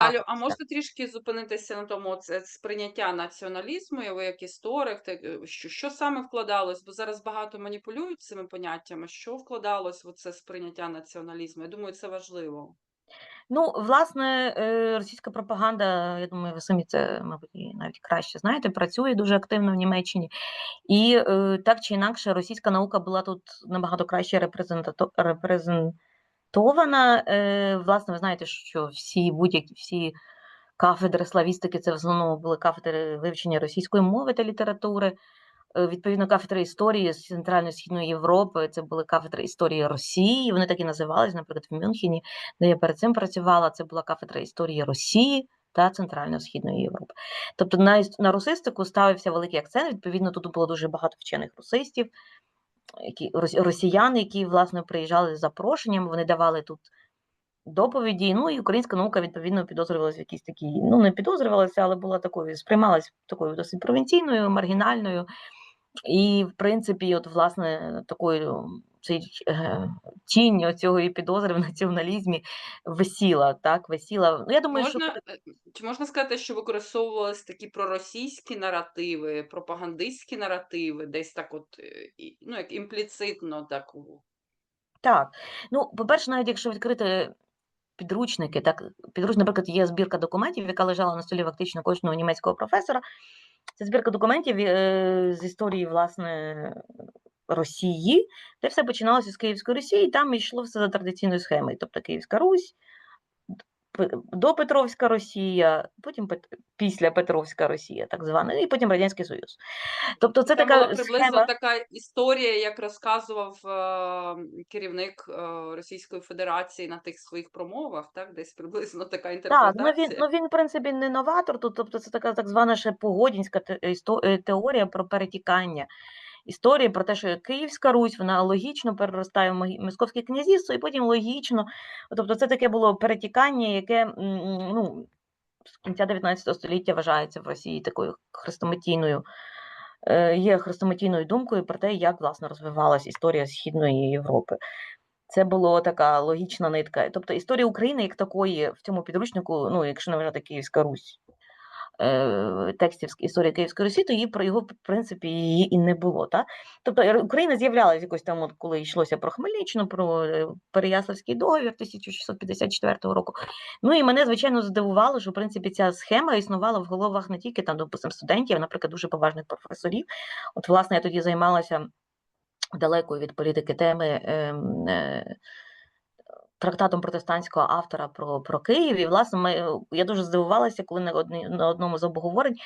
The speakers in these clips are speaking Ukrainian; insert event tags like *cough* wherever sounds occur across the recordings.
Алю, а можете трішки зупинитися на тому, це сприйняття націоналізму, і ви як історик, е, що, що саме вкладалось? Бо зараз багато маніпулюють цими поняттями. Що вкладалось в це сприйняття націоналізму? Я думаю, це важливо. Ну, власне, е, російська пропаганда, я думаю, ви самі це, мабуть, навіть краще знаєте, працює дуже активно в Німеччині. І е, так чи інакше, російська наука була тут набагато краще репрезентато- репрезентована. Е, Власне, ви знаєте, що всі будь-які всі кафедри славістики це в основному були кафедри вивчення російської мови та літератури. Е, Відповідно, кафедри історії з Центрально-Східної Європи це були кафедри історії Росії. Вони так і називались, наприклад, в Мюнхені, де я перед цим працювала. Це була кафедра історії Росії та Центрально-Східної Європи. Тобто на, на русистику ставився великий акцент. Відповідно, тут було дуже багато вчених русистів, які росіяни, які власне приїжджали з запрошенням. Вони давали тут доповіді. Ну і українська наука відповідно підозрювалася в якійсь такій, ну не підозрювалася, але була такою, сприймалась такою досить провінційною, маргінальною. І, в принципі, от, власне, такою цей е, тінь цього і підозри в *laughs* націоналізмі висіла, так, висіла. Ну, я думаю, Можна, е, чи можна сказати, що використовувались такі проросійські наративи, пропагандистські наративи, десь так, от, е, ну, як імпліцитно так. так. Ну, по-перше, навіть якщо відкрити підручники, так, підручник, наприклад, є збірка документів, яка лежала на столі фактично кожного німецького професора. Це збірка документів з історії, власне, Росії, де все починалося з Київської Росії, і там йшло все за традиційною схемою. Тобто Київська Русь, допетровська Росія, потім Пет- після Петровська Росія, так звана, і потім Радянський Союз. Тобто це Там була приблизно схема. така історія, як розказував е, керівник е, Російської Федерації на тих своїх промовах, так? Десь приблизно така Так, ну він, ну він, в принципі, не новатор, тут, тобто це така так звана ще погодінська те- е, теорія про перетікання. Історії про те, що Київська Русь, вона логічно переростає в Московське князівство, і потім логічно. Тобто це таке було перетікання, яке ну, з кінця 19 століття вважається в Росії такою хрестоматійною, е, є хрестоматійною думкою про те, як власне розвивалась історія Східної Європи. Це була така логічна нитка. Тобто історія України як такої в цьому підручнику, ну, якщо не вважати Київська Русь, текстів з історії Київської Русі, то її про його, в принципі, її і не було. Та? Тобто Україна з'являлася якось там, от, коли йшлося про Хмельниччину, про е, Переяславський договір 1654 року. Ну і мене, звичайно, здивувало, що в принципі ця схема існувала в головах не тільки там, допустим, студентів, наприклад, дуже поважних професорів. От, власне, я тоді займалася далекою від політики теми. ем, е, Трактатом протестантського автора про, про Київ. І, власне, ми, е, я дуже здивувалася, коли на, одні, на одному з обговорень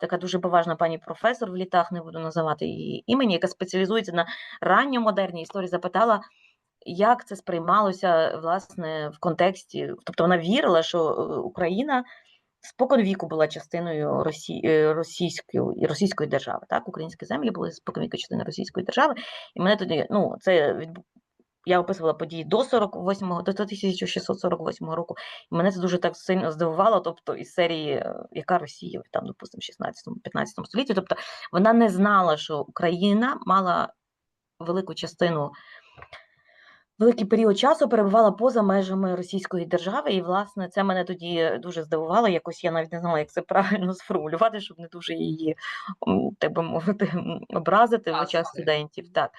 така дуже поважна пані професор в літах, не буду називати її імені, яка спеціалізується на ранньомодерній історії, запитала, як це сприймалося власне в контексті. Тобто вона вірила, що е, Україна спокон віку була частиною Росі... е, російської, російської держави. Так, українські землі були спокон віку частиною російської держави. І мене тоді, ну, це. Я описувала події до 48 до 1648 року. І мене це дуже так сильно здивувало. Тобто, із серії е, яка Росія, там, допустимо, 16-15 столітті. Тобто вона не знала, що Україна мала велику частину. Великий період часу перебувала поза межами Російської держави, і власне це мене тоді дуже здивувало. Якось я навіть не знала, як це правильно *laughs* сформулювати, щоб не дуже її, так би мовити, образити в очах студентів. Так.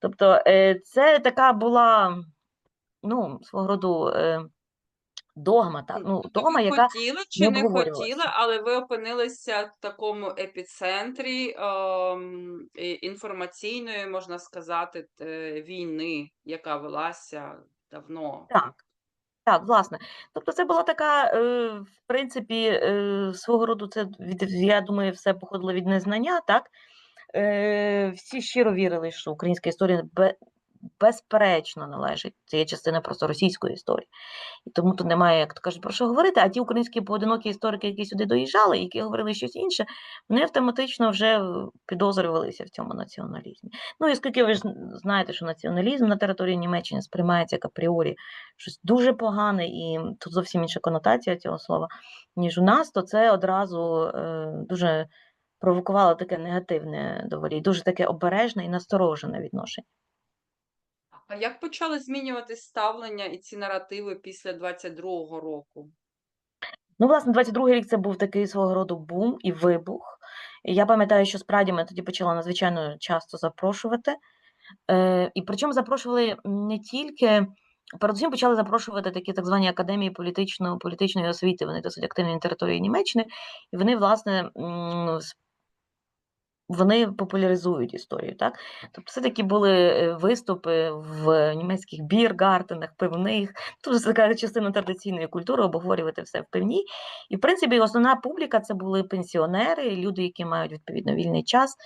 Тобто, е, це така була ну, свого роду е, догма, так, ну, Тобто догма, яка хотіли чи не не хотіли, але ви опинилися в такому епіцентрі ем, інформаційної, можна сказати, війни, яка велася давно. Так. Так, власне. Тобто це була така, е, в принципі, е, свого роду це я думаю, все походило від незнання, так? Е, всі щиро вірили, що українська історія безперечно належить. Це є частина просто російської історії. І тому тут немає, як то кажуть, про що говорити. А ті українські поодинокі історики, які сюди доїжджали, які говорили щось інше, вони автоматично вже підозрювалися в цьому націоналізмі. Ну і оскільки ви ж знаєте, що націоналізм на території Німеччини сприймається як апріорі щось дуже погане, і тут зовсім інша конотація цього слова, ніж у нас, то це одразу е, дуже провокувало таке негативне доволі, дуже таке обережне і насторожене відношення. А як почали змінюватись ставлення і ці наративи після 22-го року? Ну, власне, 22-й рік це був такий свого роду бум і вибух. І я пам'ятаю, що справді мене тоді почала надзвичайно часто запрошувати. Е, і причому запрошували не тільки, передусім почали запрошувати такі так звані академії політично, політичної освіти. Вони досить активні на території Німеччини, і вони, власне, вони популяризують історію. Так? Тобто це такі були е, виступи в німецьких біргартенах, пивних. Тобто це така частина традиційної культури обговорювати все в пивні. І, в принципі, основна публіка це були пенсіонери, люди, які мають відповідно вільний час.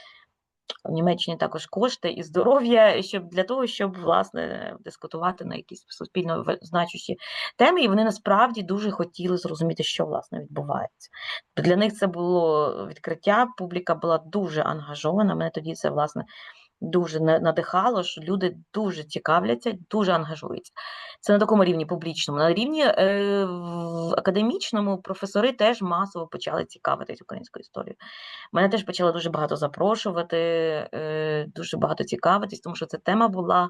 В Німеччині також кошти і здоров'я, щоб для того, щоб власне дискутувати на якісь суспільно значущі теми, і вони насправді дуже хотіли зрозуміти, що власне відбувається. Для них це було відкриття. Публіка була дуже ангажована. Мене тоді це власне дуже на- надихало, що люди дуже цікавляться, дуже ангажуються. Це на такому рівні публічному. На рівні е, академічному професори теж масово почали цікавитись українською історією. Мене теж почали дуже багато запрошувати, е, дуже багато цікавитись, тому що ця тема була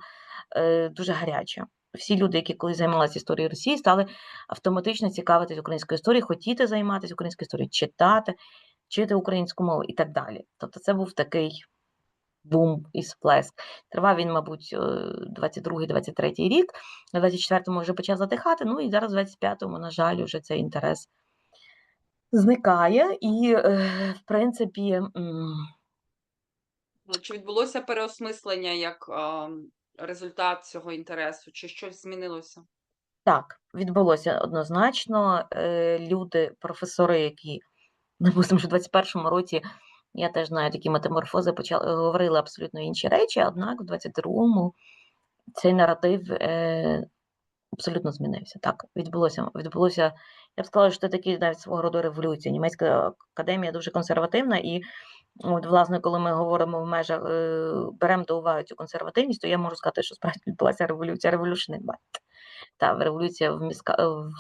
е, дуже гаряча. Всі люди, які колись займалися історією Росії, стали автоматично цікавитись українською історією, хотіти займатися українською історією, читати, вчити українську мову і так далі. Тобто це був такий бум і сплеск. Тривав він, мабуть, е, 22-23 рік, на 24-му вже почав затихати, ну і зараз в 25-му, на жаль, вже цей інтерес зникає. І, е, в принципі, Ну, Чи відбулося переосмислення як результат цього інтересу, чи щось змінилося? так, відбулося однозначно. Е, Люди, професори, які, допустимо, що в 21-му році, я теж знаю такі метаморфози, почали говорили абсолютно інші речі, однак в 22-му цей наратив е, абсолютно змінився. Так, відбулося, відбулося, я б сказала, що це такий навіть свого роду революція. Німецька академія дуже консервативна, і от, власне, коли ми говоримо в межах, е, беремо до уваги цю консервативність, то я можу сказати, що справді відбулася революція, революшний бат. Та революція в, мізка, е, в,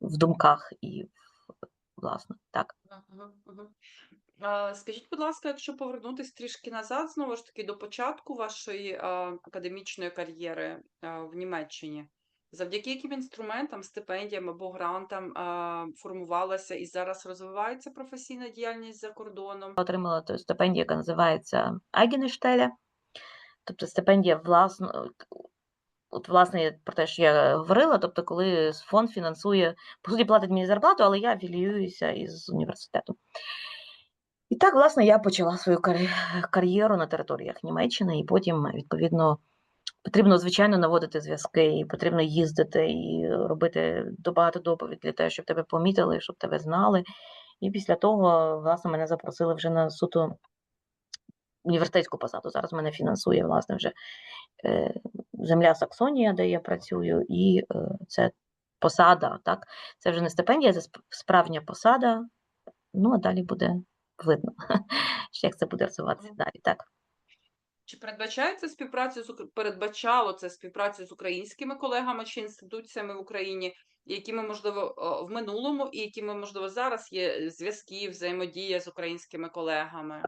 в думках і власне, так. Скажіть, будь ласка, якщо повернутися трішки назад, знову ж таки, до початку вашої академічної кар'єри в Німеччині, завдяки яким інструментам, стипендіям або грантам формувалася і зараз розвивається професійна діяльність за кордоном? Отримала ту стипендію, яка називається Агінештеля, тобто стипендія власно. От, власне, про те, що я говорила, тобто, коли фонд фінансує, по суті, платить мені зарплату, але я афіліююся із університетом. І так, власне, я почала свою кар'єру на територіях Німеччини, і потім, відповідно, потрібно, звичайно, наводити зв'язки, і потрібно їздити і робити багато доповідей для того, щоб тебе помітили, щоб тебе знали. І після того, власне, мене запросили вже на суто університетську посаду. Зараз мене фінансує, власне, вже е, земля Саксонія, де я працюю, і е, це посада, так? Це вже не стипендія, це справжня посада. Ну, а далі буде видно, *laughs* що як це буде розвиватися далі. Так. Чи передбачається співпраця з передбачало це співпрацю з українськими колегами чи інституціями в Україні, якими можливо в минулому, і якими можливо зараз є зв'язки, взаємодія з українськими колегами?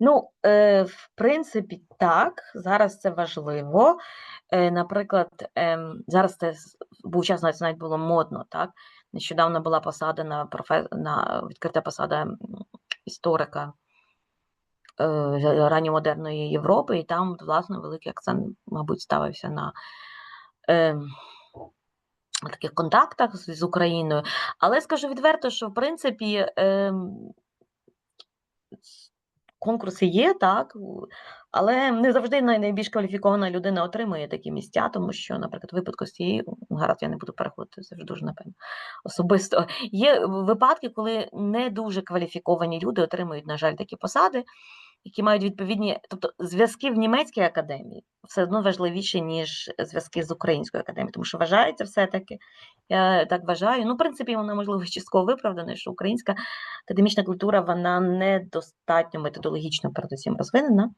Ну, е, в принципі, так, зараз це важливо. Е, наприклад, ем, зараз це був час, навіть було модно, так? Нещодавно була посада на профе... на відкрита посада історика е, ранньомодерної Європи, і там, власне, великий акцент, мабуть, ставився на ем, таких контактах з, з Україною. Але скажу відверто, що в принципі с- конкурси є, так, але не завжди найбільш кваліфікована людина отримує такі місця, тому що, наприклад, в випадку з цією, ну, гаразд, я не буду переходити, це вже дуже напевно особисто. Є випадки, коли не дуже кваліфіковані люди отримують, на жаль, такі посади, які мають відповідні, тобто зв'язки в німецькій академії все одно важливіші, ніж зв'язки з українською академією, тому що вважається все-таки, я так вважаю. Ну, в принципі, вона можливо частково виправдана, що українська академічна культура вона недостатньо методологічно передусім розвинена,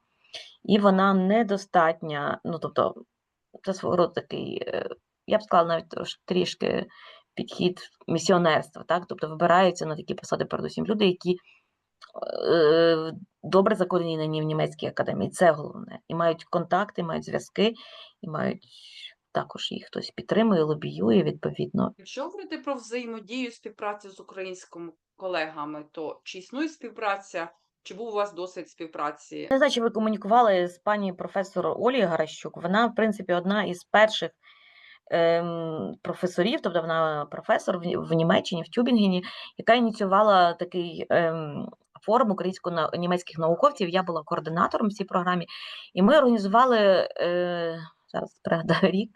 і вона недостатня, ну тобто, це свого роду такий, е, я б сказала, навіть трішки підхід місіонерства, так? Тобто вибираються на такі посади передусім люди, які добре закорінені в німецькій академії, це головне. І мають контакти, мають зв'язки, і мають також їх хтось підтримує, лобіює відповідно. Якщо говорити про взаємодію, співпрацю з українськими колегами, то чи існує співпраця, чи був у вас досвід співпраці? Не знаю, чи ви комунікували з пані професор Олією Гаращук. Вона, в принципі, одна із перших ем, професорів, тобто вона професор в, в Німеччині, в Тюбінгені, яка ініціювала такий ем, форум українсько-німецьких науковців. Я була координатором в цій програмі, і ми організували е, зараз пригадаю *laughs* рік.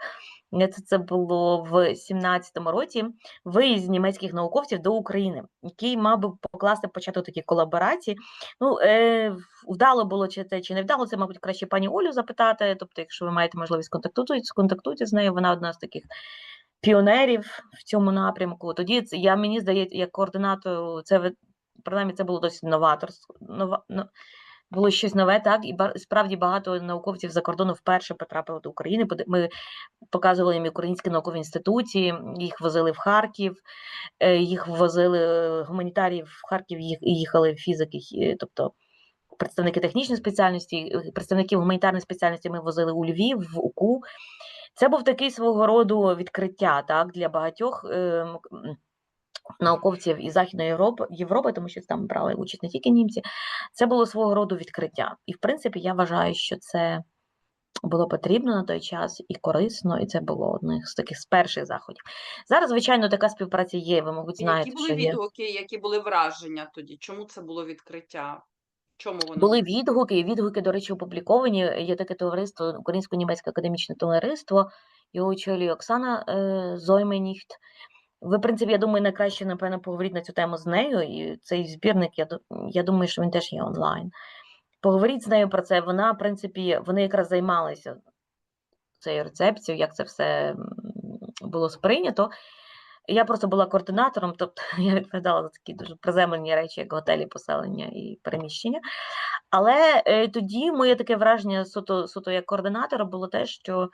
е, Це, було в 17-му році виїзд німецьких науковців до України, який мав би покласти початок такі колаборації. Ну, е, вдало було чи це чи не вдало, це, мабуть, краще пані Олю запитати. Тобто, якщо ви маєте можливість контактуйте, сконтактуйте з нею, вона одна з таких піонерів в цьому напрямку. Тоді я мені здається, як координатор, це принаймні це було досить новаторсько. Нова, було щось нове, так, і справді багато науковців за кордону вперше потрапили до України. Ми показували їм українські наукові інституції, їх возили в Харків, е, їх возили е, гуманітарії в Харків, їх їхали фізики, тобто представники технічної спеціальності, е, представників гуманітарної спеціальності ми возили у Львів, в УКУ. Це був такий свого роду відкриття так, для багатьох науковців із Західної Європи, Європи, тому що там брали участь не тільки німці. Це було свого роду відкриття. І, в принципі, я вважаю, що це було потрібно на той час і корисно, і це було одним з таких з перших заходів. Зараз, звичайно, така співпраця є. Ви, мабуть, знаєте, Які були що є. відгуки, які були враження тоді? Чому це було відкриття? Чому воно? Були відгуки, і відгуки, до речі, опубліковані. Є таке товариство, Українсько-німецьке академічне товариство, його очолює Оксана е, Зойменіхт. Ви, в принципі, я думаю, найкраще, напевно, поговоріть на цю тему з нею. І цей збірник, я, я думаю, що він теж є онлайн. Поговоріть з нею про це. Вона, в принципі, вони якраз займалися цією рецепцією, як це все було сприйнято. Я просто була координатором, тобто *laughs* я відповідала за такі дуже приземлені речі, як готелі, поселення і переміщення. Але е, тоді моє таке враження суто, суто як координатора було те, що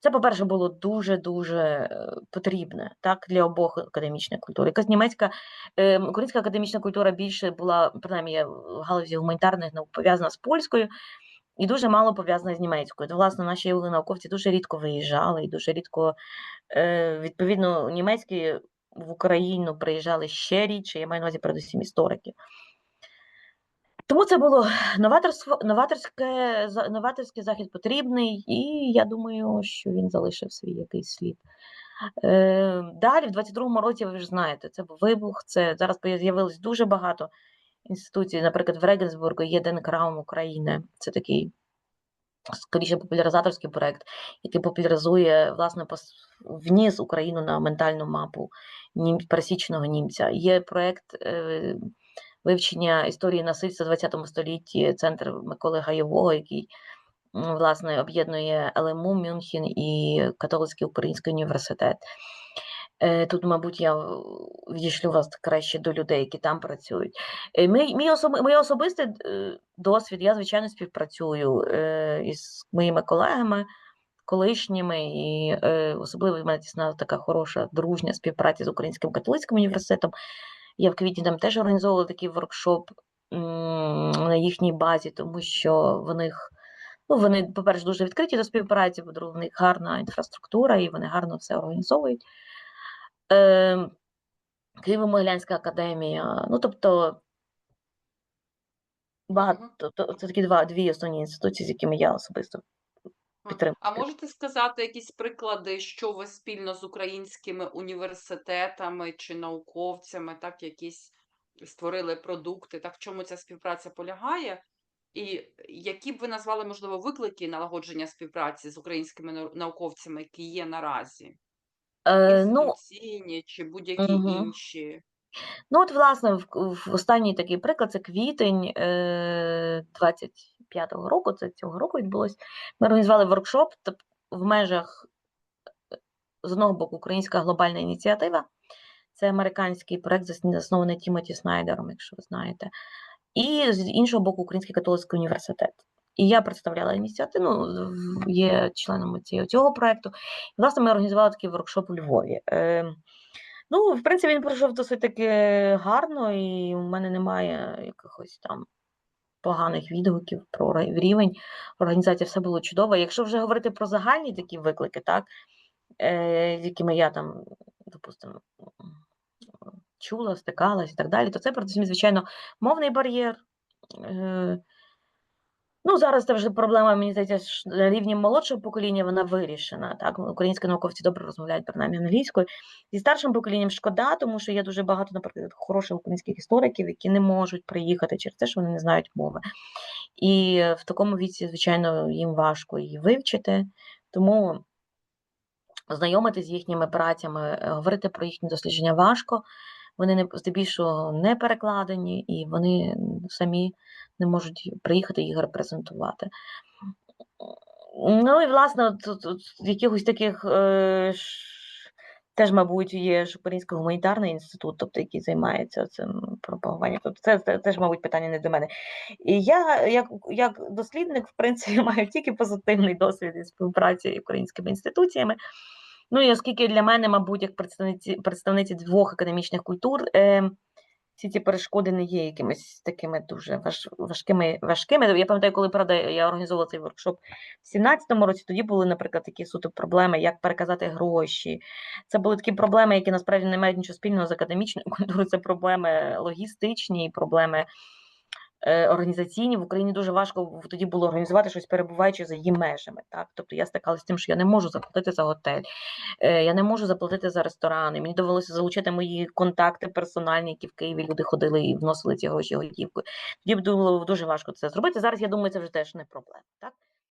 це, по-перше, було дуже-дуже е, потрібне так, для обох академічних культур. Якась німецька, е, українська академічна культура більше була, принаймні, в галузі гуманітарних наук пов'язана з польською і дуже мало пов'язана з німецькою. То, власне, наші науковці дуже рідко виїжджали і дуже рідко, е, відповідно, німецькі в Україну приїжджали ще рідше, я маю на увазі передусім історики. Тому це було новаторство, новаторське, новаторський захід потрібний, і я думаю, що він залишив свій якийсь слід. Е, далі, в 22-му році, ви ж знаєте, це був вибух, це зараз з'явилось дуже багато інституцій. Наприклад, в Регенсбургу є Денкраум України. Це такий скоріше популяризаторський проект, який популяризує, власне, вніс Україну на ментальну мапу пересічного німця. Є проект е, вивчення історії насильства в ХХ столітті, центр Миколи Гайового, який власне об'єднує ЛМУ Мюнхен і Католицький Український університет. Е, Тут, мабуть, я відійшлю вас краще до людей, які там працюють. Е, Мій, мій особи, моє особистий е, досвід, я, звичайно, співпрацюю із моїми колегами, колишніми, і особливо в мене тісна така хороша дружня співпраця з Українським католицьким університетом. Я в квітні там теж організовувала такий воркшоп на їхній базі, тому що в них, ну, вони, по-перше, дуже відкриті до співпраці, по-друге, в них гарна інфраструктура і вони гарно все організовують. Е, Києво-Могилянська академія. Ну, тобто, багато, тобто, це такі два, дві основні інституції, з якими я особисто А- А можете сказати якісь приклади, що ви спільно з українськими університетами чи науковцями, так, якісь створили продукти, так, в чому ця співпраця полягає? І які б ви назвали, можливо, виклики налагодження співпраці з українськими науковцями, які є наразі? Е, ну, чи будь-які Мгм. інші? Ну, от, власне, в, в останній такий приклад це квітень е, 25-го року, це цього року відбулось. Ми організували воркшоп в межах е, з одного боку Українська глобальна ініціатива. Це американський проект, заснований Тімоті Снайдером, якщо ви знаєте. І з іншого боку, Український католицький університет. І я представляла ініціативу, ну, є членом цього, цього проекту. І, власне, ми організували такий воркшоп у Львові. Е, Ну, в принципі, він пройшов досить таки гарно, і у мене немає якихось там поганих відгуків про рівень організації. Все було чудово. Якщо вже говорити про загальні такі виклики, так е, з якими я там, допустимо, чула, стикалась і так далі, то це передусім, звичайно, мовний бар'єр. Е, Ну, зараз це вже проблема, мені здається, на рівні молодшого покоління вона вирішена. Так, українські науковці добре розмовляють принаймні англійською. Зі старшим поколінням шкода, тому що є дуже багато, наприклад, хороших українських істориків, які не можуть приїхати через те, що вони не знають мови. І в такому віці, звичайно, їм важко її вивчити. Тому знайомитися з їхніми працями, е, говорити про їхні дослідження важко. Вони не здебільшого не перекладені, і вони самі не можуть приїхати їх репрезентувати. Ну і власне, от, от, якихось таких е, теж, мабуть, є ж Український гуманітарний інститут, тобто який займається цим пропагуванням. Тобто це, це теж, мабуть, питання не до мене. І я, як, як дослідник, в принципі, *laughs* маю тільки позитивний досвід із співпраці з українськими інституціями. Ну і оскільки для мене, мабуть, як представниці, представниці двох академічних культур, е, всі ці перешкоди не є якимись такими дуже важ, важкими. важкими. Я пам'ятаю, коли правда, я організовувала цей воркшоп в 17-му році, тоді були, наприклад, такі суто проблеми, як переказати гроші. Це були такі проблеми, які насправді не мають нічого спільного з академічною *laughs* культурою. Це проблеми логістичні, проблеми організаційні. В Україні дуже важко тоді було організувати щось, перебуваючи за її межами. Так? Тобто я стикалася з тим, що я не можу заплатити за готель, е, я не можу заплатити за ресторани. Мені довелося залучити мої контакти персональні, які в Києві люди ходили і вносили ці гроші готівкою. Тоді було дуже важко це зробити. Зараз я думаю, це вже теж не проблема. Так?